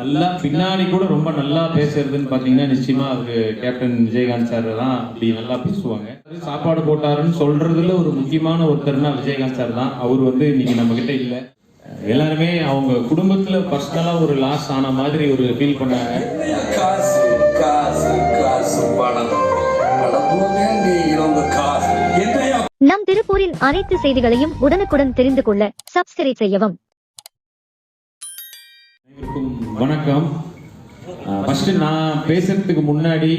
நல்லா பின்னாடி கூட ரொம்ப நல்லா பேசுறதுன்னு பாத்தீங்கன்னா நிச்சயமா அது கேப்டன் விஜயகாந்த் சார் தான் அப்படி நல்லா பேசுவாங்க. சாப்பாடு போட்டாருன்னு சொல்றதுல ஒரு முக்கியமான ஒருத்தர்னா விஜயகாந்த் சார் தான். அவர் வந்து இன்னைக்கு நம்ம கிட்ட இல்ல. எல்லாருமே அவங்க குடும்பத்துல பர்சனலா ஒரு லாஸ் ஆன மாதிரி ஒரு ஃபீல் பண்ணாங்க. என்னையா காசு காசு காசு பணம். பணமே நீ இவங்க காசு. என்னையா? நம் திருப்பூரின் அனைத்து செய்திகளையும் உடனுக்குடன் தெரிந்து கொள்ள சப்ஸ்கிரைப் செய்யவும். அனைவருக்கும் வணக்கம். ஃபஸ்ட்டு நான் பேசுகிறதுக்கு முன்னாடி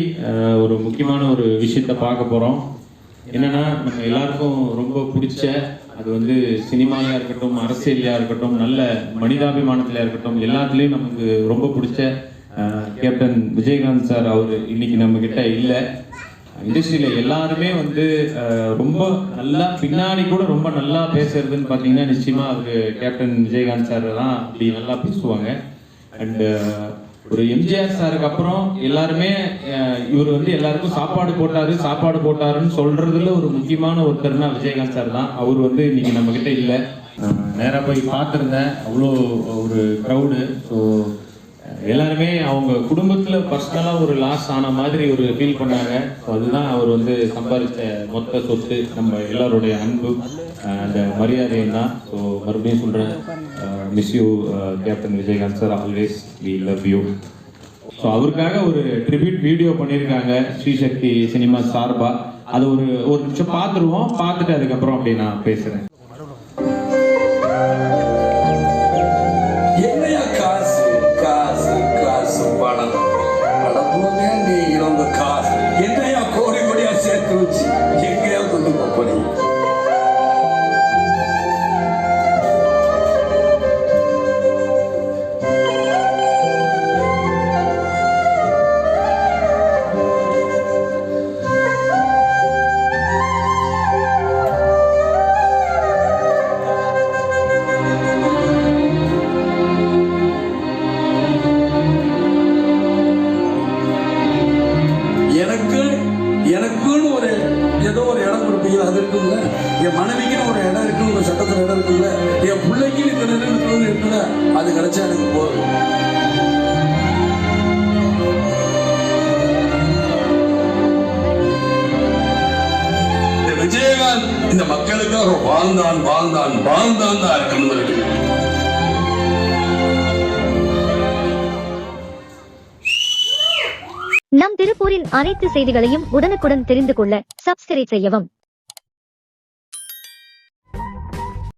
ஒரு முக்கியமான ஒரு விஷயத்த பார்க்க போகிறோம் என்னென்னா நம்ம எல்லாருக்கும் ரொம்ப பிடிச்ச அது வந்து சினிமாலையாக இருக்கட்டும் அரசியலையாக இருக்கட்டும் நல்ல மனிதாபிமானத்திலயா இருக்கட்டும் எல்லாத்துலேயும் நமக்கு ரொம்ப பிடிச்ச கேப்டன் விஜயகாந்த் சார் அவர் இன்னைக்கு நம்மக்கிட்ட இல்லை. இண்டஸ்ட்ரியில் எல்லாருமே வந்து ரொம்ப நல்லா பின்னாடி கூட ரொம்ப நல்லா பேசுறதுன்னு பார்த்தீங்கன்னா நிச்சயமாக அவர் கேப்டன் விஜயகாந்த் சார் தான் அப்படி நல்லா பேசுவாங்க. அண்ட் ஒரு எம்ஜிஆர் சாருக்கு அப்புறம் எல்லாருமே இவர் வந்து எல்லாருக்கும் சாப்பாடு போட்டாரு சாப்பாடு போட்டாருன்னு சொல்றதுல ஒரு முக்கியமான ஒருத்தர்னா விஜயகாந்த் சார் தான். அவர் வந்து இன்னைக்கு நம்ம கிட்ட இல்லை நேரா போய் பார்த்துருந்தேன். அவ்வளோ ஒரு க்ரௌடு ஸோ எல்லாருமே அவங்க குடும்பத்துல பர்சனலா ஒரு லாஸ் ஆன மாதிரி ஒரு ஃபீல் பண்ணாங்க. ஸோ அதுதான் அவர் வந்து சம்பாதிச்ச மொத்த சொத்து. நம்ம எல்லாருடைய அன்பு அந்த மரியாதையும் தான். ஸோ மறுபடியும் சொல்றேன். Miss you captain Vijayakanth sir always we love you so அவருக்காக ஒரு ட்ரிபியூட் வீடியோ பண்ணியிருக்காங்க ஸ்ரீசக்தி சினிமா சார்பா. அது ஒரு ஒரு நிமிஷம் பார்த்துருவோம். பார்த்துட்டு அதுக்கப்புறம் அப்படி நான் பேசுகிறேன் என் மனைவிக்குன்னு ஒரு இடம் இருக்கு உங்க சட்டத்துல இடம் இருக்குல்ல என் பிள்ளைக்கு இந்த இடம் இருக்கணும்னு இருக்குல்ல அது கிடைச்சா எனக்கு போதும். இந்த விஜயகாந்த் இந்த மக்களுக்காக வாழ்ந்தான் வாழ்ந்தான் வாழ்ந்தான் தான் இருக்கணும் இருக்கு நம் திருப்பூரின் அனைத்து செய்திகளையும் உடனுக்குடன் தெரிந்து கொள்ள சப்ஸ்கிரைப் செய்யவும்.